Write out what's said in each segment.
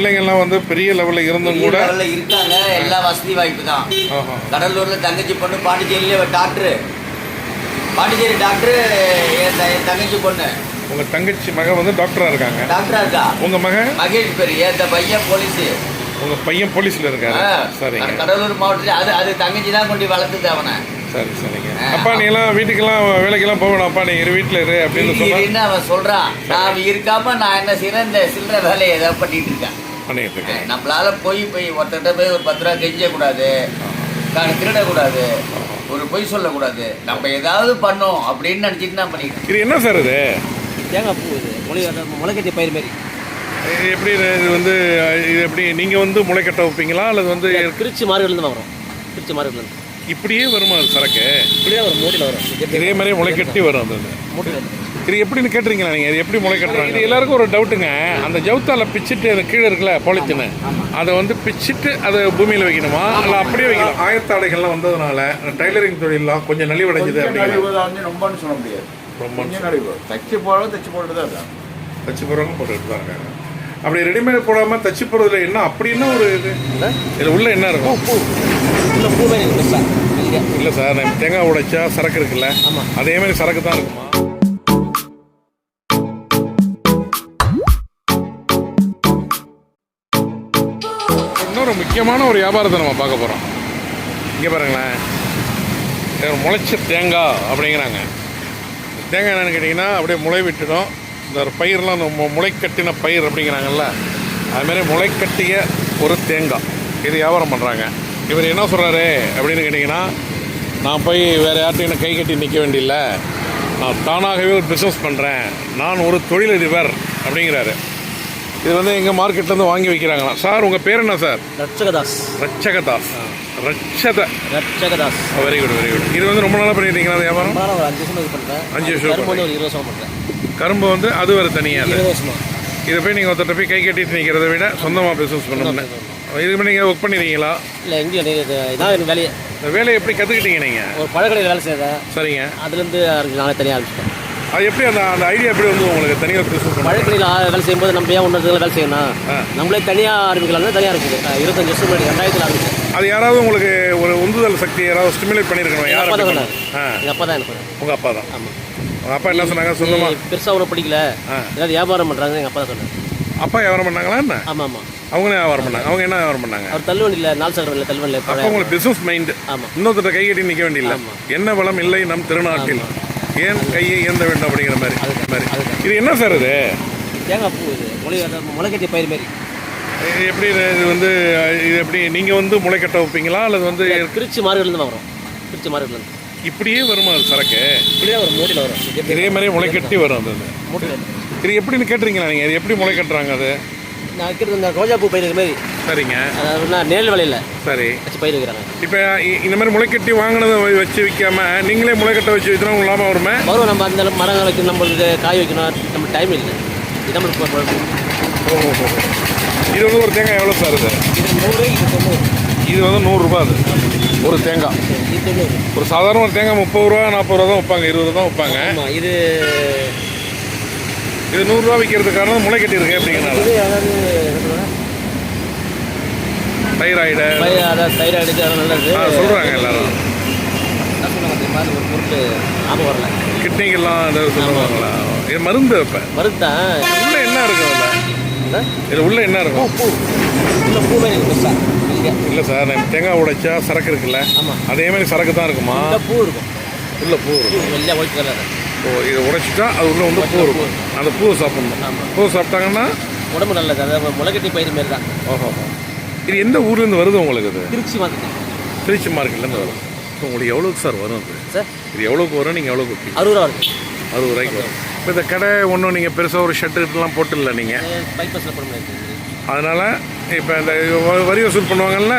பிள்ளைங்கள்லாம் வந்து பெரிய லெவலில் இருந்தும் கூட லெவல்ல இருக்காங்க. எல்லா வசதி வாய்ப்பு தான். கடலூர்ல தங்கச்சி பொண்ணு பாண்டிச்சேரியில டாக்டரு பாண்டிச்சேரி டாக்டரு என் தங்கச்சி பொண்ணு. உங்கள் தங்கச்சி மக வந்து டாக்டராக இருக்காங்க. டாக்டரா இருக்கா? உங்கள் மக? மகேஷ் பேர். என் பையன் போலீஸ் உங்கள் பையன் போலீஸில் இருக்காரு. சரிங்க. கடலூர் மாவட்டத்தில் அது அது தங்கச்சி தான் கொண்டு வளர்த்துது அவனை. சரி சரிங்க. அப்பா நீலாம் வீட்டுக்கெல்லாம் வேலைக்கெல்லாம் போகணும் அப்பா நீ இரு வீட்டில் இரு அப்படின்னு சொன்னா இருந்து அவன் சொல்றான். நான் அவன் இருக்காம நான் என்ன செய்யறேன்? இந்த சில்லற வேலையை ஏதாவது பண்ணிட்டு இருக்கேன். பண்ணிட்டு இருக்கேன் நம்மளால போய் போய் ஒருத்தர்கிட்ட போய் ஒரு பத்து ரூபா கெஞ்ச கூடாது நான் திருடக்கூடாது. ஒரு பொய் சொல்லக்கூடாது. நம்ம ஏதாவது பண்ணோம் அப்படின்னு நினைச்சிட்டு நான் பண்ணிட்டேன் இது என்ன சார் இது? தேங்காய் பூ இது. முளை முளைக்கட்டி பயிர் மாரி இது எப்படி இது? வந்து இது எப்படி நீங்கள் வந்து முளைக்கட்ட வைப்பீங்களா? அல்லது வந்து திருச்சி மார்க்கெட்லேருந்து வாங்குறோம் திருச்சி மார்க்கெட்லேருந்து இப்படியே வருமா அது சரக்கு? இப்படியே ஒரு மூட்டையில் வரும். இதே மாதிரியே முளைக்கட்டி வரும் அது. அது. மூட்டையில் இது எப்படின்னு கேட்டிருக்கீங்களா நீங்கள் இது எப்படி முளைக்கட்டுறாங்க இது எல்லாருக்கும் ஒரு டவுட்டுங்க அந்த ஜவுத்தால பிச்சுட்டு அது கீழே இருக்குல்ல பொலித்தின்னு அதை வந்து பிச்சுட்டு அதை பூமியில் வைக்கணுமா? இல்லை அப்படியே வைக்கலாம் ஆயத்தாடைகள்லாம் வந்ததுனால டைலரிங் தொழிலாம் கொஞ்சம் நலிவடைஞ்சது ரொம்பன்னு சொல்ல முடியாது. ரொம்ப நலிவு. தச்சு போடுறது தச்சு போட்டு தான் இருக்காங்க. தச்சு போகிறவங்க போட்டுட்டு தான் இருக்காங்க. அப்படி ரெடிமேட் போடாமல் தச்சு போகிறதுல என்ன அப்படி என்ன ஒரு இது? இதில் உள்ள என்ன இருக்கும்? பூ இந்த பூ. மாதிரி இருக்கு பெருசா இல்லையா இல்லை சார் தேங்காய் உடைச்சா சரக்கு இருக்குல்ல. அதே மாதிரி சரக்கு தான் இருக்குமா? முக்கியமான ஒரு வியாபாரத்தை நம்ம பார்க்க போகிறோம் இங்கே பாருங்களேன். முளைச்ச தேங்காய் அப்படிங்கிறாங்க. தேங்காய் என்னென்னு கேட்டிங்கன்னா அப்படியே முளை விட்டுடும். இந்த பயிரெலாம் நம்ம முளை கட்டின பயிர் அப்படிங்கிறாங்கல்ல அதுமாரி முளை கட்டிய ஒரு தேங்காய் இது வியாபாரம் பண்ணுறாங்க இவர் என்ன சொல்கிறாரு அப்படின்னு கேட்டிங்கன்னா நான் போய் வேறு யார்ட்டையும் கை கட்டி நிற்க வேண்டியில்லை. நான் தானாகவே ஒரு பிஸ்னஸ் பண்ணுறேன் நான் ஒரு தொழிலதிபர் அப்படிங்கிறாரு. இது வந்து எங்கள் மார்க்கெட்லேருந்து வாங்கி வைக்கிறாங்களாம். சார் உங்கள் பேர் என்ன sir? Ratchagadas. Ratchagadas. ரட்சத. Ratchagadas. Very good very good இது வந்து ரொம்ப நாளாக பண்ணிட்டீங்களா வியாபாரம்? ஒரு அஞ்சு வருஷமா இது பண்ணுறேன் அஞ்சு வருஷமா கரும்பு வந்து ஒரு இருபது வருஷமா பண்ணுறேன் கரும்பு வந்து அது வேறு தனியாக இருபது வருஷமா. இதை போய் நீங்கள் ஒருத்தட்ட போய் கை கட்டிட்டு நிற்கிறத விட சொந்தமாக பிஸ்னஸ் பண்ணணும்னு. இதுக்கு நீங்கள் ஒர்க் பண்ணிடுறீங்களா இல்லை எங்கேயும் இது இதான் எனக்கு வேலையை. இந்த வேலையை எப்படி கற்றுக்கிட்டீங்க நீங்கள் ஒரு பழக்கடையில் வேலை செய்கிறேன் சரிங்க. அதுலேருந்து நானே தனியாக ஆரம்பிச்சிட்டேன். அது எப்படி அந்த அந்த ஐடியா எப்படி வந்து உங்களுக்கு தனியாக பண்ண பழக்கடையில் வேலை செய்யும்போது நம்ம ஏன் ஒன்று வேலை செய்யணும். நம்மளே தனியாக ஆரம்பிக்கலாம்னு தனியாக இருக்குது. இருபத்தஞ்சு வருஷம் முன்னாடி ரெண்டாயிரத்தில் ஆரம்பிச்சேன். அது யாராவது உங்களுக்கு ஒரு உந்துதல் சக்தி யாராவது ஸ்டிமுலேட் பண்ணியிருக்கணும்? யார் அப்பா தான் எங்கள் அப்பா தான் எனக்கு. உங்கள் அப்பா தான். ஆமாம் உங்கள் அப்பா என்ன சொன்னாங்க? சொந்தமாக பெருசாக ஒன்றும் பிடிக்கல. ஏதாவது வியாபாரம் பண்ணுறாங்க எங்கள் அப்பா தான் சொன்னார். அப்பா வியாபாரம் பண்ணாங்களா என்ன? ஆமாம் ஆமாம் அவங்களே வியாபாரம் பண்ணாங்க. அவங்க என்ன வியாபாரம் பண்ணாங்க? அவர் தள்ளுவண்டியில் நாலு சக்கரம் தள்ளுவண்டியில் அப்போ உங்களுக்கு பிஸ்னஸ் மைண்டு ஆமாம் இன்னொருத்தர கை கட்டி நிற்க வேண்டியதில்லை ஆமா. என்ன வளம் இல்லை நம் திருநாட்டில். ஏன் கையை ஏந்த வேண்டும் அப்படிங்கிற மாதிரி மாதிரி. இது என்ன சார் இது? தேங்காய் பூ இது. முளை முளைக்கட்டி பயிர் இது எப்படி இது வந்து இது எப்படி நீங்கள் வந்து முளைக்கட்ட வைப்பீங்களா? அல்லது வந்து திருச்சி மார்க்கெட்லேருந்து வாங்குறோம் திருச்சி மார்க்கெட்லேருந்து இப்படியே வருமா அது சரக்கு? இப்படியே ஒரு மூட்டையில் வரும். இதே மாதிரி முளைக்கட்டி வரும் அது. மூட்டையில் இது எப்படின்னு கேட்டிருக்கீங்களா நீங்கள் இது எப்படி முளைக்கட்டுறாங்க அது? நான் வைக்கிறது இந்த ரோஜா பூ பயிர் மாதிரி. சரிங்க. அதாவது நேல் விலையில் சரி. வச்சு பயிர் வைக்கிறாங்க இப்போ இந்த மாதிரி முளைக்கட்டி வாங்கினதை வச்சு விற்காம நீங்களே முளைக்கட்ட வச்சு விற்றா உங்களுக்கு லாபம் வருமே? வரும் நம்ம அந்த மரங்கள் வைக்கணும் நம்மளுக்கு காய் வைக்கணும். நம்ம டைம் இல்லை. இது நம்மளுக்கு. ஓஹோ இது வந்து ஒரு தேங்காய் எவ்வளோ சார் இது? இது நூறு இது தொண்ணூறு. இது வந்து நூறுரூபா அது. ஒரு தேங்காய். ஒரு சாதாரண ஒரு தேங்காய் முப்பது ரூபா நாற்பது ரூபா தான் வைப்பாங்க இருபது ரூபா தான் வைப்பாங்க இது இது நூறுரூவா விற்கிறதுக்கு காரணம் முளை கட்டியிருக்கு அப்படிங்கிறனால இது அதாவது என்ன சொல்றது? தைராய்டு அதாவது தைராய்டுக்கு அது நல்லது. சொல்கிறாங்க எல்லாரும். அது ஒரு பொருள் ஞாபகம் வரல. கிட்னிக்கெல்லாம் ஏதாவது சொல்லுவாங்களா இது மருந்து வைப்பேன் மருந்தான் உள்ள என்ன இருக்கும் அதில்? இதில் உள்ள என்ன இருக்கும்? பூ உள்ள பூ மாதிரி இருக்கு பெருசா. இல்லையா இல்லை சார் நம்ம தேங்காய் உடைச்சா சரக்கு இருக்குல்ல? ஆமா. அதே மாதிரி சரக்கு தான் இருக்குமா? பூ இருக்கும். உள்ள பூ இருக்கும். வெள்ளையா ஒயிட் கலர் ஓ இதை உடைச்சிட்டா அது உள்ள வந்து பூ இருக்கும். அந்த பூவை சாப்பிடணும். பூ சாப்பிட்டாங்கன்னா உடம்பு நல்லது. அதாவது முளைக்கட்டி பயிர் மாரி தான். ஓஹோ. இது எந்த ஊர்லேருந்து வருது உங்களுக்கு இது திருச்சி மாதிரி திருச்சி மார்க்கெட்லேருந்து வரும் இப்போ உங்களுக்கு எவ்வளோக்கு சார் வரும் அது? சார்? இது எவ்வளோக்கு வரும் நீங்கள் எவ்வளோக்கு விற்பீங்க அறுபது ரூபா அறுபது ரூபாய்க்கு வரும். இப்போ இந்த கடை ஒன்றும் நீங்கள் பெருசாக ஒரு ஷர்ட்டு இதெல்லாம் போட்டுடல நீங்கள் பைப்பஸில் போட முடியாது. அதனால் இப்போ இந்த வரி வசூல் பண்ணுவாங்கல்ல.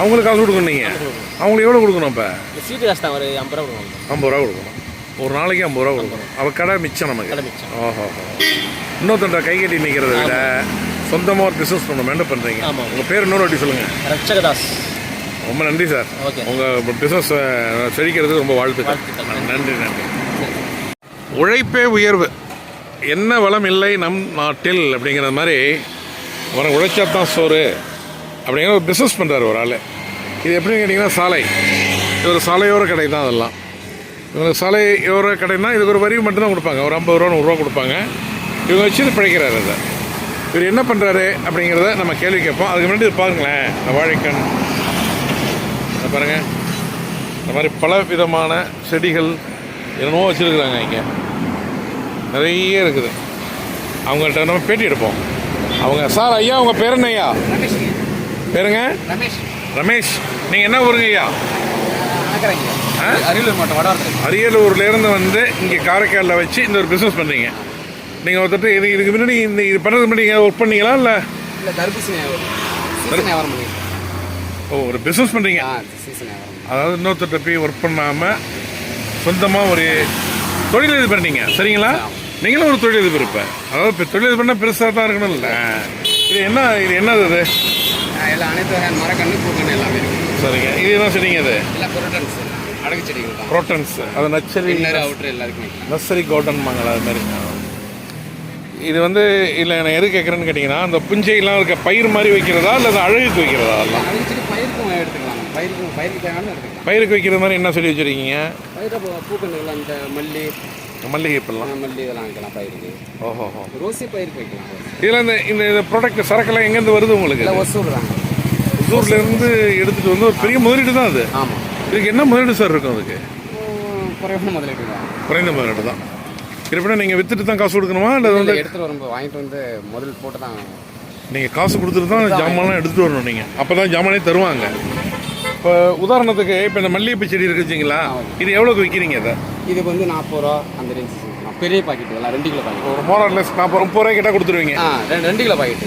அவங்களுக்கு காசு கொடுக்கணும் நீங்கள் அவங்களுக்கு எவ்வளோ கொடுக்கணும் இப்போ? சீட்டு காசு தான் ஒரு ஐம்பது ரூபா கொடுவாங்க ஐம்பது ரூபா கொடுக்கணும். ஒரு நாளைக்கு ஐம்பது ரூபா கொடுக்கணும். அவ கடை மிச்சம் நமக்கு. ஓஹோ இன்னொருத்தண்ட கை கட்டி நிற்கிறத விட சொந்தமாக ஒரு பிஸ்னஸ் பண்ணணும் என்ன பண்ணுறீங்க ஆமா. உங்கள் பேர் இன்னொரு வாட்டி சொல்லுங்கள் ரட்சகதாஸ். ரொம்ப நன்றி சார். ஓகே. உங்கள் பிஸ்னஸ் செழிக்கிறதுக்கு ரொம்ப வாழ்த்துக்கள். நன்றி. நன்றி உழைப்பே உயர்வு. என்ன வளம் இல்லை நம் நாட்டில் அப்படிங்கிற மாதிரி உனக்கு உழைச்சா தான் சோறு அப்படிங்கிற ஒரு பிஸ்னஸ் பண்ணுறாரு ஒரு ஆள். இது எப்படின்னு கேட்டிங்கன்னா சாலை. இது ஒரு சாலையோர கடை தான் அதெல்லாம். இவங்களுக்கு சாலையோர கடைன்னா இதுக்கு ஒரு வரி மட்டும்தான் கொடுப்பாங்க. ஒரு ஐம்பது ரூபா நூறுரூவா கொடுப்பாங்க. இவங்க வச்சு இது பிழைக்கிறாரு அதை. இவர் என்ன பண்ணுறாரு அப்படிங்கிறத நம்ம கேள்வி கேட்போம். அதுக்கு முன்னாடி பாருங்களேன். இந்த வாழைக்கண் பாருங்க. இந்த மாதிரி பல விதமான செடிகள் என்னமோ வச்சுருக்குறாங்க இங்கே. நிறைய இருக்குது. அவங்கள்ட்ட நம்ம பேட்டி எடுப்போம். அவங்க சார் ஐயா உங்கள் பேர் என்ன ஐயா? பேருங்க? ரமேஷ். ரமேஷ் நீங்கள் என்ன ஊருங்க ஐயா? அரியலூர் மாவட்டம் அரியலூர்லேருந்து வந்து இங்கே காரைக்காலில் வச்சு இந்த ஒரு பிஸ்னஸ் பண்ணுறீங்க நீங்கள் ஒருத்தர் இது இதுக்கு முன்னாடி இந்த இது பண்ணுறதுக்கு முன்னாடி நீங்கள் ஒர்க் பண்ணீங்களா இல்லை? இல்லை தர்பூசணி வியாபாரம். ஓ ஒரு பிஸ்னஸ் பண்ணுறீங்க அதாவது இன்னொருத்தர்கிட்ட போய் ஒர்க் பண்ணாமல் சொந்தமாக ஒரு தொழிலதிபர் பண்ணீங்க. சரிங்களா? நீங்களும் ஒரு தொழிலதிபர் இப்போ அதாவது இப்போ தொழிலதிபர் பண்ணால் பெருசாக தான் இருக்கணும்ல இது என்ன இது என்னது இது? எல்லாம் அனைத்து வகையான மரக்கன்று பூக்கன்று எல்லாமே சரிங்க. இது என்ன செடிங்க இது? எல்லாம் புரோட்டன்ஸ். அடகு செடிகள் ப்ரோட்டன்ஸ். அது இன்னர் அவுட்ரு எல்லாருக்குமே. நர்சரி கார்டன் வாங்கலாம் அது மாதிரி. இது வந்து இல்லை நான் எது கேட்குறேன்னு கேட்டிங்கன்னா அந்த புஞ்சையெல்லாம் இருக்க பயிர் மாதிரி வைக்கிறதா இல்லை அது அழகுக்கு வைக்கிறதா செடி பயிருக்கும் எடுத்துக்கலாம். பயிருக்கும் பயிருக்கு தேவையான எடுத்துக்கலாம். பயிருக்கு வைக்கிற மாதிரி என்ன செடி வச்சுருக்கீங்க? பயிரை பூக்கண்டுகள் அந்த மல்லி மல்லிகை இப்பெல்லாம்? மல்லி இதெல்லாம் வைக்கலாம் பயிருக்கு. ஓஹோ ரோசி பயிருக்கு வைக்கலாம் இதில் இந்த இந்த இந்த ப்ராடக்ட் சரக்கெல்லாம் எங்கேருந்து வருது உங்களுக்கு ஒசூர் தாங்க. ஊர்லேருந்து எடுத்துகிட்டு வந்து ஒரு பெரிய முதலீடு தான் அது. ஆமாம் இதுக்கு என்ன முதலீடு சார் இருக்கும் அதுக்கு? குறைவான முதலீடு தான். குறைந்த முதலீடு தான். இருப்பினா நீங்கள் வித்துட்டு தான் காசு கொடுக்கணுமா? இல்லை அது வந்து எடுத்துகிட்டு வரும்போது வாங்கிட்டு வந்து முதல் போட்டு தான் நீங்கள் காசு கொடுத்துட்டு தான் ஜாமான்லாம் எடுத்துகிட்டு வரணும் நீங்கள் அப்போ தான் ஜாமானே தருவாங்க. இப்போ உதாரணத்துக்கு இப்போ இந்த மல்லிகைப்பூ செடி இருக்குச்சிங்களா இது எவ்வளோக்கு விற்கிறீங்க அதை இதுக்கு வந்து நாற்பது ரூபா அந்த ரேஞ்ச் பெரிய பாக்கெட் இதெல்லாம் ரெண்டு கிலோ பாக்கெட் ஒரு மோரர்லெஸ் நாற்பது முப்பது ரூபாய் கேட்டால் கொடுத்துருவீங்க. ரெண்டு ரெண்டு கிலோ பாக்கெட்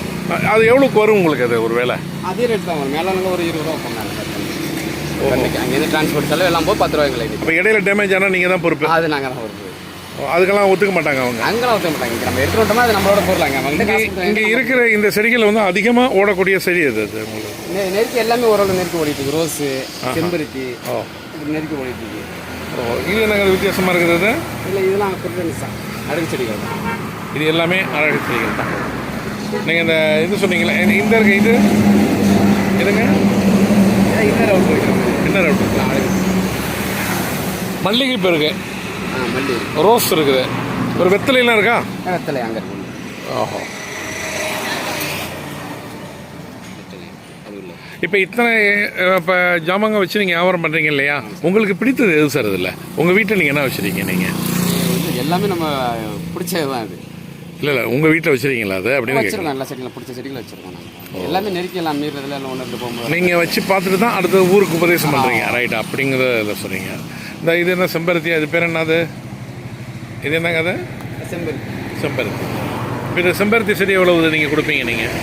அது எவ்வளோக்கு வரும் உங்களுக்கு அது ஒரு வேலை அதே ரேட் தான் வரும். மேலே ஒரு இருபது ரூபா பண்ணாங்க அங்கேருந்து டிரான்ஸ்போர்ட் செலவு எல்லாம் போய் பத்து ரூபாய்க்கு லைன் இப்போ இடையில டேமேஜ் ஆனால் நீங்கள் தான் பொறுப்பு. அது நாங்கள் தான் வருது அதுக்கெல்லாம் ஒத்துக்க மாட்டாங்க அவங்க. அங்கெல்லாம் ஊற்ற மாட்டாங்க. இங்க நம்ம எடுத்துட்டு வந்தோம்னா அது நம்மளோட பொருளாங்க அவங்க இங்கே. இருக்கிற இந்த செடிகள் வந்து அதிகமாக ஓடக்கூடிய செடி அது அது உங்களுக்கு. நெருக்கி எல்லாமே ஓரளவு நெருக்கி ஓடிட்டு இருக்கு. ரோஸு செம்பருத்தி நெருக்கி ஓடிட்டு இருக்கு. ஓ இது என்னங்க வித்தியாசமாக இருக்குது இல்லை இதெல்லாம் புரோட்டன்ஸ் தான். அடுக்கு செடிகள் தான். இது எல்லாமே அழகு செடிகள் தான். நீங்கள் இந்த இது சொன்னீங்களே இந்த- இருக்க இது? எதுங்க இன்னர் அவுட் என்ன ரவுட் அழகு. மல்லிகை ஆ மல்லி. ரோஸ் இருக்குது. ஒரு வெத்தலைலாம் இருக்கா? வெத்தலை அங்கே இருக்கு. ஓஹோ இப்போ இத்தனை இப்போ ஜாமாங்க வச்சு நீங்கள் வியாபாரம் பண்ணுறீங்க இல்லையா? உங்களுக்கு பிடித்தது எது சார் இதில்? உங்கள் வீட்டில் நீங்கள் என்ன வச்சுருக்கீங்க நீங்கள் எல்லாமே நம்ம பிடிச்சது தான் இது. இல்லை இல்லை. உங்கள் வீட்டில் வச்சுருக்கீங்களா அது அப்படின்னு வச்சிருக்கோம். எல்லா செடிகளும் பிடிச்ச செடிகளை வச்சிருக்கோம் நாங்கள் எல்லாமே நெருக்கி எல்லாம் மீறதுல எல்லாம் ஒன்று போகும்போது. நீங்கள் வச்சு பார்த்துட்டு தான் அடுத்த ஊருக்கு உபதேசம் பண்ணுறீங்க ரைட் அப்படிங்கிறத சொல்கிறீங்க இந்த இது என்ன செம்பருத்தி அது பேர் என்னது? இது என்னங்க அது? செம்பருத்தி. செம்பருத்தி. இப்போ இந்த செம்பருத்தி செடி எவ்வளவு நீங்கள் கொடுப்பீங்க நீங்கள்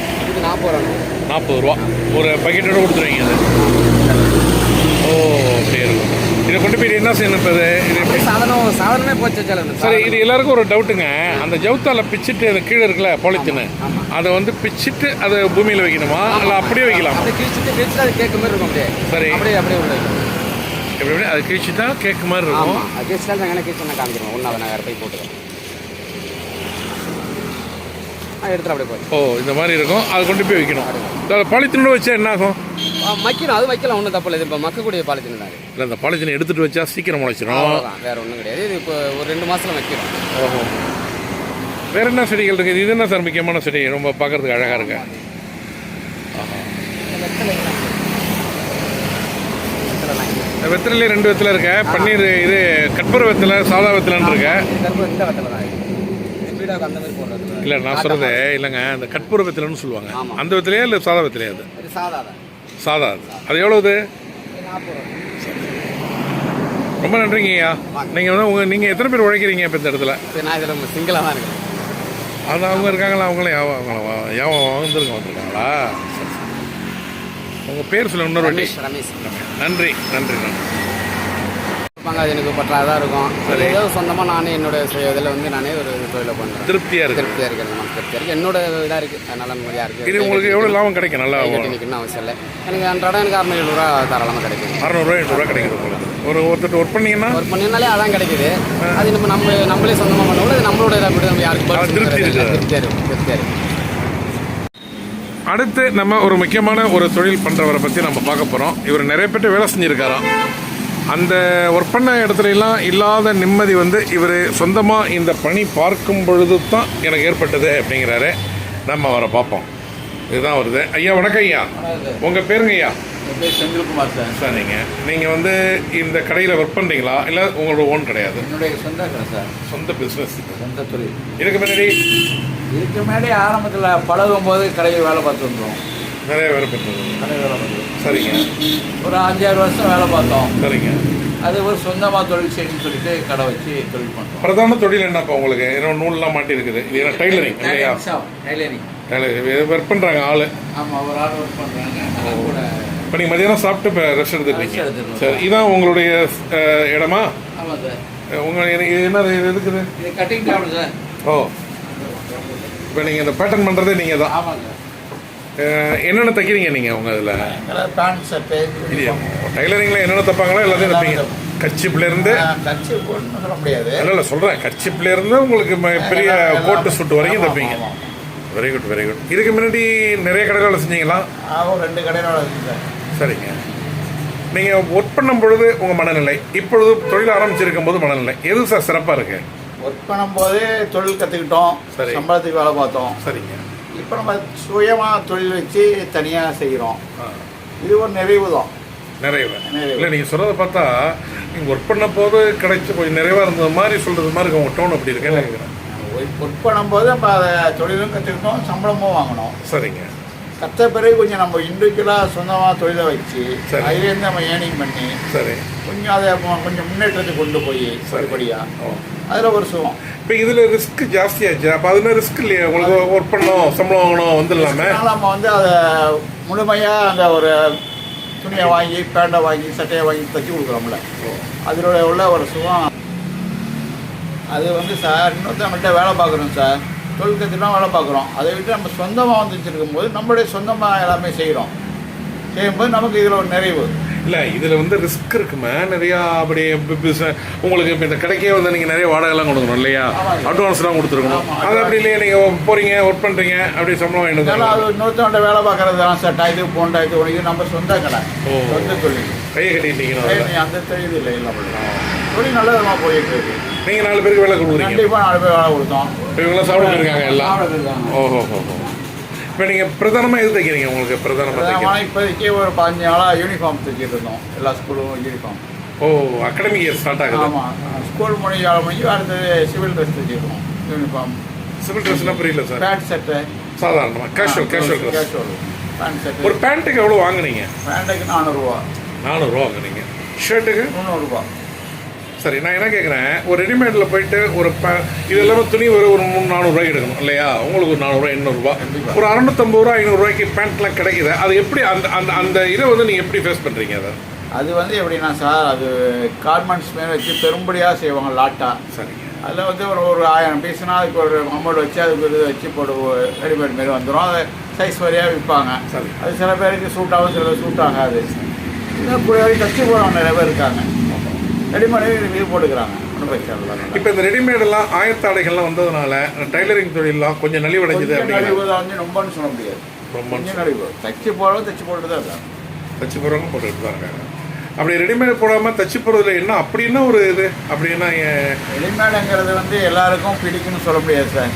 நாற்பது ரூபா. நாற்பது ரூபா. ஒரு பக்கெட்டோட கொடுத்துருவீங்க அது ஓ இருக்கும். இதை கொண்டு போய் என்ன செய்யணும் இப்போ இது? சாதனம் சாதனமே போச்சு சரி இது எல்லாருக்கும் ஒரு டவுட்டுங்க அந்த ஜவுத்தால பிச்சுட்டு அந்த கீழே இருக்குல்ல பாலித்தீன் அதை வந்து பிச்சுட்டு அதை பூமியில் வைக்கணுமா? இல்லை அப்படியே வைக்கலாம்? அதை அது சரி. அப்படியே அப்படியே. எப்படி எப்படி அது கிழிச்சுட்டா கேக்கு மாதிரி இருக்கும். ஆமாம் அது கிழிச்சிட்டா நாங்கள் கிழிச்சு நான் காமிக்கிறோம் ஒன்றா நான் வேறு போய் போட்டுக்கிறேன். ஆ எடுத்துட்டு அப்படியே போய் ஓ இந்த மாதிரி இருக்கும். அது கொண்டு போய் வைக்கணும். இந்த பாலித்தீனோட வச்சா என்ன ஆகும்? வைக்கணும் அது வைக்கலாம். ஒன்றும் தப்பு இல்லை. இது இப்போ மக்கக்கூடிய பாலித்தீன் தான். இல்லை இந்த பாலித்தீனை எடுத்துட்டு வச்சா சீக்கிரம் அவ்வளோதான் வேறு ஒன்றும் கிடையாது. இது இப்போ ஒரு ரெண்டு மாதத்தில் வைக்கிறோம். ஓஹோ. வேற என்ன செடிகள் இருக்குது இது என்ன சார் முக்கியமான செடி? ரொம்ப பார்க்கறதுக்கு அழகாக இருக்கு. இந்த வெத்திலே ரெண்டு வெத்தில இருக்க பன்னீர் இது கற்பூர வெத்தில சாதா வெத்திலன்னு இருக்க இல்லை. நான் சொல்கிறது இல்லைங்க. இந்த கற்பூர வெத்திலன்னு சொல்லுவாங்க. அந்த வெத்திலையா இல்லை சாதா வெத்திலையா அது? சாதா அது. அது எவ்வளோது ரொம்ப நன்றிங்க ஐயா. நீங்கள் வந்து உங்கள் நீங்கள் எத்தனை பேர் உழைக்கிறீங்க இப்போ இந்த இடத்துல? நான் இதில் சிங்கிளாக தான் இருக்கேன். அது அவங்க இருக்காங்களா அவங்களும் யாவம் அவங்களா யாவம் வந்துருங்க வந்திருக்காங்களா? உங்கள் பேர் சொல்ல இன்னொரு வாட்டி. ரமேஷ் ரமேஷ். நன்றி நன்றி நன்றி. இருப்பாங்க அது எனக்கு பற்றாதான் தான் இருக்கும். அது ஏதோ சொந்தமாக நானே என்னோட இதில் வந்து நானே ஒரு தொழிலை பண்ணுறேன் திருப்தியாக இருக்கு. திருப்தியாக இருக்கிறது நமக்கு திருப்தியாக இருக்குது என்னோட இதாக இருக்குது அதனால நிம்மதியாக இருக்குது இது உங்களுக்கு எவ்வளோ லாபம் கிடைக்கும்? நல்லா நிற்கணும்னு அவசியம் இல்லை. எனக்கு அன்றாடம் எனக்கு அறுநூறு எழுநூறுவா தாராளமாக கிடைக்கும் அறநூறுவா எண்ணூறுவா கிடைக்குது உங்களுக்கு. ஒரு ஒருத்தர் ஒர்க் பண்ணீங்கன்னா ஒர்க் பண்ணினாலே அதான் கிடைக்குது. அது நம்ம நம்ம நம்மளே சொந்தமாக அது நம்மளோட இதாக நம்ம யாருக்கு திருப்தி. இருக்குது. திருப்தியாக இருக்கும் திருப்தியாக இருக்கும் அடுத்து நம்ம ஒரு முக்கியமான ஒரு தொழில் பண்ணுறவரை பற்றி நம்ம பார்க்க போகிறோம் இவர் நிறைய பேர்ட்ட வேலை செஞ்சுருக்காராம். அந்த ஒர்க் பண்ண இடத்துல எல்லாம் இல்லாத நிம்மதி வந்து இவர் சொந்தமாக இந்த பணி பார்க்கும் பொழுது தான் எனக்கு ஏற்பட்டது அப்படிங்கிறாரு. நம்ம அவரை பார்ப்போம். இதுதான் வருது ஐயா வணக்கம் ஐயா. உங்கள் பேருங்க ஐயா. பேர் செந்தில்குமார் சார். சரிங்க. நீங்கள் வந்து இந்த கடையில் ஒர்க் பண்ணுறீங்களா இல்லை உங்களோட ஓன் கிடையாது? என்னுடைய சொந்த கடை சார். சொந்த பிஸ்னஸ் சொந்த தொழில். இதுக்கு முன்னாடி? இதுக்கு முன்னாடி ஆரம்பத்தில் பழகும் போது கடையில் வேலை பார்த்து வந்தோம் நிறைய வேலை பண்ணுறது கடை வேலை பார்த்தோம் சரிங்க. ஒரு அஞ்சாறு வருஷம் வேலை பார்த்தோம். சரிங்க. அது ஒரு சொந்தமாக தொழில் செய்யணும்னு சொல்லிட்டு கடை வச்சு தொழில் பண்ணுறோம் பிரதான தொழில் என்னப்பா உங்களுக்கு? இன்னும் நூல்லாம் மாட்டி இருக்குது இது என்ன டைலரிங் இல்லையா? டைலரிங் டைலரிங் ஒர்க் பண்ணுறாங்க ஆள். ஆமாம் ஒரு ஆள் ஒர்க் பண்ணுறாங்க கூட இப்போ நீங்கள் மதியானம் சாப்பிட்டு இப்போ ரெஸ்ட் எடுத்துருக்கீங்க. சரி இதான் உங்களுடைய இடமா? ஆமாம் சார். அஹ், உங்க இது இது என்ன இது இருக்குது கட்டிங் சார். ஓ. இப்போ நீங்கள் இந்த பேட்டர்ன் பண்ணுறதே நீங்கள் தான். ஆமாம் சார். அஹ், என்னென்ன தைக்கிறீங்க நீங்கள் உங்கள் இதில்? பேண்ட் ஷர்ட்டு இல்லையா. டைலரிங்கில் என்னென்ன தைப்பாங்களோ எல்லாத்தையும் தைப்பீங்க. கச்சிப்லேருந்து போடணும்னு சொல்ல முடியாது. இல்லை இல்லை சொல்கிறேன் கச்சிப்லேருந்து உங்களுக்கு பெரிய கோட்டு சுட்டு வரைக்கும் தைப்பீங்க. வெரி குட் வெரி குட் இதுக்கு முன்னாடி நிறைய கடைகள் வேலை செஞ்சீங்களா? ஆகும் ரெண்டு கடையில் செஞ்சேன். சார் சரிங்க. நீங்கள் ஒர்க் பண்ணும் பொழுது உங்கள் மனநிலை இப்பொழுது தொழில் ஆரம்பிச்சிருக்கும் போது மனநிலை எது சார் சிறப்பாக இருக்கு? ஒர்க் பண்ணும்போது தொழில் கற்றுக்கிட்டோம் சரி. சம்பளத்துக்கு வேலை பார்த்தோம். சரிங்க. இப்போ நம்ம சுயமாக தொழில் வச்சு தனியாக செய்கிறோம் இது ஒரு நிறைவு தான். நிறைவு. இல்லை நீங்கள் சொல்கிறத பார்த்தா நீங்கள் ஒர்க் பண்ண போது கிடைச்ச கொஞ்சம் நிறைவாக இருந்தது மாதிரி சொல்கிறது மாதிரி உங்கள் டோன் அப்படி இருக்கேன்னு நினைக்கிறேன். ஒர்க் பண்ணும்போது நம்ம அதை தொழிலும் கற்றுக்கிட்டோம் சம்பளமும் வாங்கினோம். சரிங்க. கற்ற பிறகு கொஞ்சம் நம்ம இண்டிவிஜுவலாக சொந்தமாக தொழிலை வச்சு. அதுலேருந்து நம்ம ஏர்னிங் பண்ணி சரி. கொஞ்சம் அதை கொஞ்சம் முன்னேற்றத்துக்கு கொண்டு போய் படிப்படியாக ஓ. அதில் ஒரு சுகம். இப்போ இதில் ரிஸ்க் ஜாஸ்தியாச்சு அப்போ அதில் ரிஸ்க் இல்லையா? உங்களுக்கு ஒர்க் பண்ணணும் சம்பளம் வாங்கணும் வந்துடலாமே? நம்ம வந்து அதை முழுமையாக அந்த ஒரு துணியை வாங்கி பேண்டை வாங்கி சட்டையை வாங்கி தைச்சி கொடுக்குறோம்ல. அதில் உள்ள ஒரு சுகம் அது வந்து சார் இன்னொருத்தவங்கள்ட்ட வேலை பார்க்குறோம் சார். தொழில் கற்றுலாம் வேலை பார்க்குறோம். அதை விட்டு நம்ம சொந்தமாக வந்து வச்சுருக்கும் போது நம்மளுடைய சொந்தமாக எல்லாமே செய்கிறோம். செய்யும்போது நமக்கு இதில் ஒரு நிறைவு. இல்லை இதில் வந்து ரிஸ்க் இருக்குமே. நிறையா அப்படி உங்களுக்கு இப்போ இந்த கடைக்கே வந்து நீங்கள் நிறைய வாடகைலாம் கொடுக்கணும் இல்லையா. அட்வான்ஸ்லாம் கொடுத்துருக்கணும். அது அப்படி இல்லையா நீங்கள் போகிறீங்க ஒர்க் பண்ணுறீங்க அப்படி சம்பளம் வந்துடுங்க. அது இன்னொருத்தவன்ட்ட வேலை பார்க்குறது தான் சட்டை இது போண்டா இது உனக்கு நம்ம சொந்த கடை. சொந்த தொழில். கையை கட்டிட்டீங்கன்னா அந்த தொழில் இல்லை இல்லை. தொழில் நல்ல விதமாக போயிட்டு இருக்கு. நீங்கள் நாலு பேருக்கு வேலை கொடுக்குறீங்க. கண்டிப்பாக நாலு பேர் வேலை கொடுத்தோம். இப்ப இவங்கெல்லாம் சாப்பிட போயிருக்காங்க எல்லாம். ஓஹோ ஓஹோ இப்போ நீங்கள் பிரதானமாக எது தைக்கிறீங்க உங்களுக்கு? பிரதானமாக இப்போதைக்கு ஒரு பதினஞ்சு நாளாக யூனிஃபார்ம் தைச்சிட்டு இருந்தோம். எல்லா ஸ்கூலும் யூனிஃபார்ம் ஓ அகாடமிக் இயர் ஸ்டார்ட் ஆகுது. ஆமாம் ஸ்கூல் முடிஞ்ச ஆள் முடிஞ்சு அடுத்தது சிவில் ட்ரெஸ் தைச்சிருக்கோம். யூனிஃபார்ம் சிவில் ட்ரெஸ்லாம் புரியல சார். பேண்ட் ஷர்ட்டு சாதாரணமாக casual casual dress casual pant shirt ஒரு பேண்ட்டுக்கு எவ்வளோ வாங்குனீங்க? பேண்ட்டுக்கு நானூறுரூவா நானூறுரூவா வாங்குனீங்க. ஷர்ட்டுக்கு முந்நூறுரூவா சரி நான் என்ன கேட்குறேன் ஒரு ரெடிமேடில் போயிட்டு ஒரு ப இது எல்லாமே துணி ஒரு ஒரு மூணு நானூறுரூவாய்க்கு எடுக்கணும் இல்லையா? உங்களுக்கு ஒரு நானூறுரூவா எண்ணூறுரூவா. ஒரு அறநூற்றம்பது ரூபா ஐநூறுரூவாய்க்கு பேண்ட்லாம் கிடைக்குது? அது எப்படி அந்த அந்த அந்த இதை வந்து நீங்கள் எப்படி ஃபேஸ் பண்ணுறீங்க அதை? அது வந்து எப்படின்னா சார் அது கார்மெண்ட்ஸ் மேலே வச்சு பெரும்படியாக செய்வாங்க லாட்டா. சரிங்க அதில் வந்து ஒரு ஒரு ஆயிரம் பீஸ்னால் அதுக்கு ஒரு அமௌண்ட் வச்சு அதுக்கு இது வச்சு போட்டு ரெடிமேட் மாரி வந்துடும் அதை சைஸ் வரியாக விற்பாங்க. சரி. அது சில பேருக்கு சூட் ஆகும் சில பேர் சூட் ஆகாது. இன்னும் கூட வரைக்கும் தச்சு போகிறவங்க நிறைய பேர் இருக்காங்க. ரெடிமேடே இது போட்டுக்கிறாங்க. ஒன்றும் பிரச்சனை இல்லை. இப்போ இந்த ரெடிமேடெல்லாம் ஆயத்தாடைகள்லாம் வந்ததுனால தொழிலெல்லாம் கொஞ்சம் கொஞ்சம் நலிவடைஞ்சது நலிவு தான் வந்து ரொம்பன்னு சொல்ல முடியாது. ரொம்ப நலிவு. தச்சு போகிறவங்க தச்சு போட்டு தான் இருக்காங்க. தச்சு போகிறவங்க போட்டுட்டு தான் இருக்காங்க. அப்படி ரெடிமேட் போடாமல் தச்சு போகிறதுல என்ன அப்படின்னா ஒரு இது? அப்படின்னா ரெடிமேடுங்கிறது வந்து எல்லாருக்கும் பிடிக்கும்னு சொல்ல முடியாது சார்.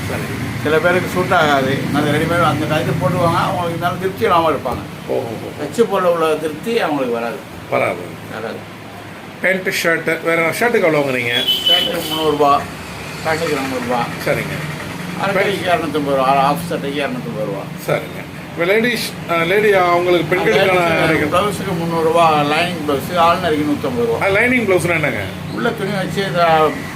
சில பேருக்கு சூட் ஆகாது. அந்த ரெடிமேட் அந்த டயத்துக்கு போட்டுவாங்க. அவங்களுக்கு இருந்தாலும் திருப்தி இல்லாமல் இருப்பாங்க. தச்சு போட உள்ள திருப்தி அவங்களுக்கு வராது. வராது. வராது. பேண்ட்டு ஷர்ட்டு வேறு ஷர்ட்டுக்கு எவ்வளோ வாங்குறீங்க ஷர்ட்டுக்கு முந்நூறுரூபா பேண்ட்டுக்கு இரநூறுபா சரிங்க. அரைக்கடிக்கு இரநூத்தம்பது ரூபா ஆஃப் சட்டைக்கு இரநூத்தம்பது ரூபா. சரிங்க. இப்போ லேடிஸ் லேடி அவங்களுக்கு பெண்களுக்கான ப்ளவுஸுக்கு முந்நூறுரூவா லைனிங் ப்ளவுஸு ஆளுநருக்கு நூற்றம்பது ரூபா. லைனிங் ப்ளவுஸ்னா என்னங்க? உள்ள துணி வச்சு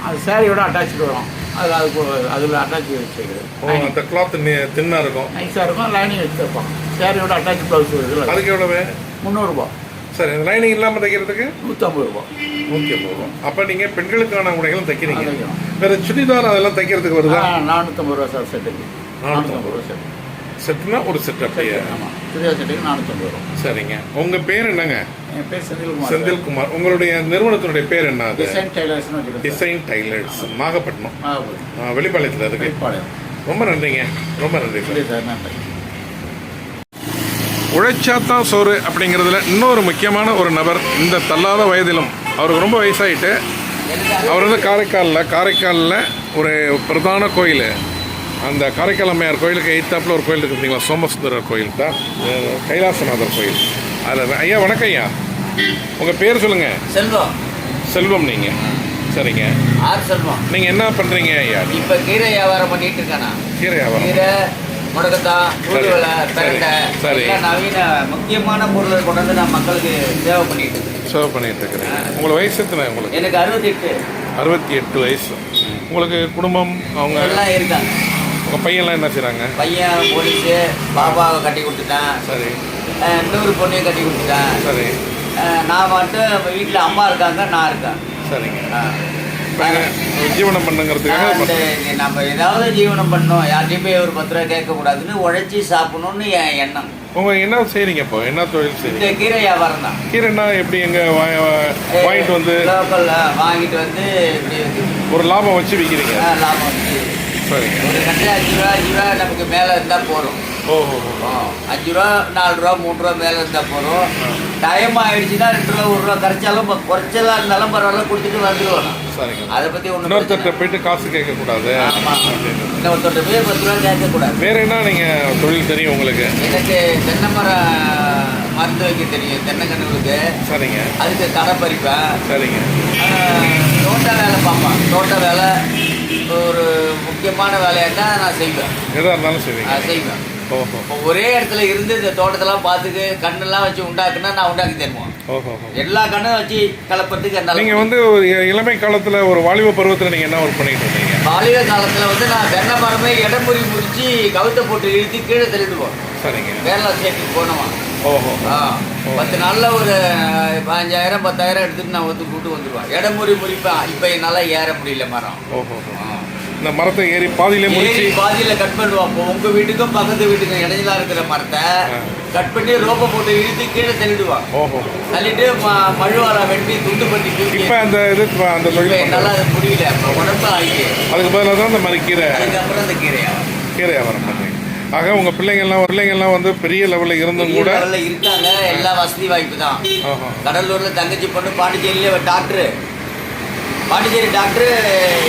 அது சேரீயோட அட்டாச்சு வரும். அதில் அதுக்கு அதில் அட்டாச் வச்சுக்கிறது ஓ அந்த கிளாத் தின்னாக இருக்கும். நைஸாக இருக்கும் லைனிங் வச்சு வைப்பாங்க சேரீயோட அட்டாச் ப்ளவுஸ் இருக்குல்ல அதுக்கு எவ்வளவு? முந்நூறுரூபா சரி லைனிங் இல்லாமல் தைக்கிறதுக்கு? நூற்றம்பது ரூபா. நூற்றி ஐம்பது ரூபா. அப்போ நீங்கள் பெண்களுக்கான உடைகளும் தைக்கிறீங்க. வேறு சுடிதார் அதெல்லாம் தைக்கிறதுக்கு வருதா? நானூற்றம்பது ரூபா சார் செட்டுக்கு நானூற்றம்பது ரூபா. செட்டு செட்டுனா ஒரு செட் அப்படியே. ஆமாம் சுடிதார் செட்டுக்கு நானூற்றம்பது ரூபா. சரிங்க. உங்கள் பேர் என்னங்க? என் பேர் செந்தில்குமார் செந்தில்குமார். உங்களுடைய நிறுவனத்தினுடைய பேர் என்ன அது? டிசைன் வச்சுருக்கேன் டிசைன் டைலர்ஸ் நாகப்பட்டினம். வெளிப்பாளையத்தில் இருக்கு. ரொம்ப நன்றிங்க. ரொம்ப நன்றி சார். நன்றி. உழைச்சாத்தான் சோறு அப்படிங்கிறதுல இன்னொரு முக்கியமான ஒரு நபர் இந்த தள்ளாத வயதிலும். அவருக்கு ரொம்ப வயசாயிட்டு அவர் வந்து காரைக்காலில் காரைக்காலில் ஒரு பிரதான கோயில். அந்த காரைக்கால் அம்மையார் கோயிலுக்கு எய்த்தாப்பில் ஒரு கோயில் இருக்கு பார்த்தீங்களா சோமசுந்தரர் கோயில் தான். கைலாசநாதர் கோயில். அதில் ஐயா வணக்கம் ஐயா. உங்கள் பேர் சொல்லுங்கள் செல்வம். செல்வம் நீங்கள் சரிங்க. ஆர் செல்வம். நீங்கள் என்ன பண்ணுறீங்க ஐயா? இப்ப கீரை வியாபாரம் பண்ணிட்டு இருக்கானா? கீரை வியாபாரம். கீரை முடக்கத்தான் சரி, பிரண்டை சரி. நவீன முக்கியமான பொருளை கொண்டு வந்து நான் மக்களுக்கு சேவை பண்ணிட்டு சர்வ் பண்ணிட்டு இருக்கிறீங்க உங்களுக்கு வயசு எத்தனை உங்களுக்கு? எனக்கு அறுபத்தி எட்டு அறுபத்தி எட்டு வயசு. உங்களுக்கு குடும்பம் அவங்க எல்லாம் இருக்காங்க. உங்கள் பையன்லாம் என்ன செய்கிறாங்க பையன் போலீஸு பாப்பாவை கட்டி கொடுத்துட்டேன். சரி. இன்னொரு பொண்ணையும் கட்டி கொடுத்துட்டேன். சரி. நான் மட்டும் வீட்டில் அம்மா இருக்காங்க நான் இருக்கேன். சரிங்க. என்ன, ஜீவனம் பண்ணுங்கிறதுக்காக நம்ம ஏதாவது ஜீவனம் பண்ணணும். யார்ட்டையும் போய் ஒரு பத்து ரூபா கேட்கக்கூடாதுன்னு உழைச்சி சாப்பிடணும்னு என் எண்ணம். உங்கள் என்ன செய்கிறீங்க இப்போ? என்ன தொழில் செய்றீங்க? கீரை வியாபாரம் தான். கீரைன்னா எப்படி எங்கே வாங்கிட்டு வந்து லோக்கல்ல வாங்கிட்டு வந்து ஒரு லாபம் வச்சு விற்கிறீங்க லாபம் வச்சு. சரிங்க. ஒரு கட்டு அஞ்சு ரூபா அஞ்சு ரூபா நமக்கு மேலே இருந்தால் போதும். ஓஹோ அஞ்சு ரூபா நாலு ரூபா மூணு ரூபா மேலே இருந்தால் போதும். டைம் ஆயிடுச்சுன்னா ரெண்டு ரூபா ஒரு ரூபா கரைச்சாலும் குறைச்சலா இருந்தாலும் பரவாயில்ல கொடுத்துட்டு வந்துடுவோம். சரிங்க. அதை பற்றி ஒன்றும் இன்னொருத்தர்கிட்ட போயிட்டு காசு கேட்கக்கூடாது. ஆமாம் இன்னொருத்தோட போய் பத்து ரூபா கேட்கக்கூடாது. வேற என்ன நீங்கள் தொழில் தெரியும் உங்களுக்கு? எனக்கு தென்னை மரம் மருந்து வைக்க தெரியும் தென்னை கண்ணுகளுக்கு சரிங்க. அதுக்கு கடை பறிப்பேன் சரிங்க. தோட்ட வேலை பார்ப்பேன். தோட்ட வேலை ஒரு முக்கியமான வேலையாக இருந்தால் நான் செய்வேன். எதாக இருந்தாலும் செய்வேன். ஓஹோ இப்போ ஒரே இடத்துல இருந்து இந்த தோட்டத்தெல்லாம் பார்த்துக்கு கண்ணெல்லாம் வச்சு உண்டாக்குனா நான் உண்டாக்கி தருவோம் ஓஹோ எல்லா கண்ணும் வச்சு கலப்பறதுக்கு என்னால் நீங்கள் வந்து ஒரு இளமை காலத்தில் ஒரு வாலிப பருவத்தில் நீங்கள் என்ன ஒர்க் பண்ணிட்டு இருந்தீங்க? பாலிக காலத்தில் வந்து நான் தென்னை மரமே இடமுறி முடிச்சு கவுத்தை போட்டு இழுத்து கீழே தள்ளிடுவோம். சரிங்க. கேரளா ஸ்டேட்டுக்கு போனோமா ஓஹோ. ஆ பத்து நாளில் ஒரு பதினஞ்சாயிரம் பத்தாயிரம் எடுத்துட்டு நான் வந்து கூட்டு வந்துடுவேன். இடமுறி முறிப்பேன் இப்போ என்னால் ஏற முடியல மரம். ஓஹோ. இந்த மரத்தை ஏறி பாதியிலே முடிச்சு. பாதியில கட் பண்ணுவோம். அப்போ உங்க வீட்டுக்கும் பக்கத்து வீட்டுக்கும் இடையில இருக்கிற மரத்தை. கட் பண்ணி ரோப்பை போட்டு இழுத்து கீழே தள்ளிடுவான். ஓஹோ. தள்ளிட்டு மழுவாரா வெட்டி துண்டு பண்ணி இப்போ அந்த இது அந்த தொழில் பண்றது. அது முடியல. இப்போ உடம்பு ஆகி அதுக்கு பதிலாக தான் இந்த மாதிரி கீரை. அதுக்கப்புறம் இந்த கீரையா? கீரை வியாபாரம் பண்ணுறீங்க ஆக உங்கள் பிள்ளைங்கள்லாம் பிள்ளைங்கள்லாம் வந்து பெரிய லெவலில் இருந்தும் கூட இருக்காங்க. எல்லா வசதி வாய்ப்பு தான். கடலூர்ல தங்கச்சி பொண்ணு பாண்டிச்சேரியில டாக்டரு பாண்டிச்சேரி டாக்டரு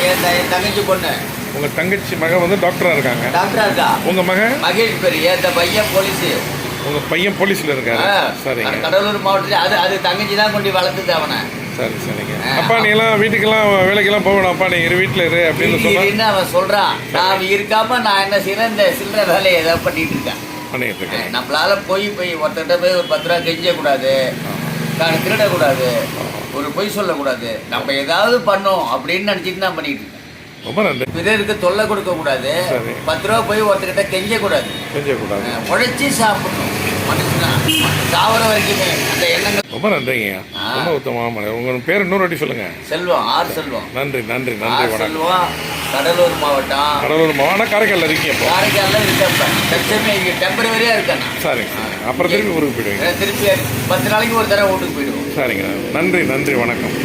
என் த- என் தங்கச்சி பொண்ணு. உங்கள் தங்கச்சி மகன் வந்து டாக்டராக இருக்காங்க. டாக்டரா இருக்கா? உங்கள் மகன் மகேஷ் பெரிய இந்த பையன் போலீஸ். உங்கள் பையன் போலீஸில் இருக்காரு. சரிங்க. கடலூர் மாவட்டத்தில் அது அது தங்கச்சி தான் கொண்டு வளர்த்துது அவனை. சரி சரிங்க. ஆ. அப்பா நீ எல்லாம் வீட்டுக்கெல்லாம் வேலைக்கெல்லாம் போகணும். அப்பா நீ இரு வீட்டில் இரு அப்படின்னு சொன்னா? திடீர்னு அவன் சொல்றான். நான் இருக்காம நான் என்ன செய்யறேன் இந்த சில்லற வேலையை ஏதாவது பண்ணிட்டு இருக்கேன். பண்ணிட்டு இருக்கேன். நம்மளால போய் போய் ஒருத்தர்கிட்ட போய் ஒரு பத்து ரூபா கெஞ்ச கூடாது நான் திருடக்கூடாது. ஒரு பொய் சொல்லக்கூடாது. நம்ம ஏதாவது பண்ணோம் அப்படின்னு நினைச்சிட்டு நான் பண்ணிட்டு இருக்கேன் ரொம்ப நன்றி. பிறருக்கு தொல்லை கொடுக்க கூடாது. சரி. பத்து ரூபா போய் ஒருத்தர்கிட்ட கெஞ்ச கூடாது செஞ்சக்கூடாது உழைச்சி சாப்பிடணும். மனுஷனா சாவர வரைக்குமே அந்த எண்ணங்கள். ரொம்ப நன்றிங்க. ரொம்ப உத்தமமான உங்கள் பேர் இன்னொரு வாட்டி சொல்லுங்கள் செல்வம் ஆர் செல்வம். நன்றி நன்றி நன்றி வணக்கம். கடலூர் மாவட்டம். கடலூர் மாவட்டம். காரைக்காலில் இருக்கீங்க காரைக்காலில் இருக்கேன் டெம்பரவரியாக இருக்கேன். சரிங்க. அப்புறம் திருப்பி ஊருக்கு போயிடுவீங்க. திருப்பி பத்து நாளைக்கு ஒரு தடவை வீட்டுக்கு போயிடுவோம். சரிங்க. நன்றி நன்றி வணக்கம்.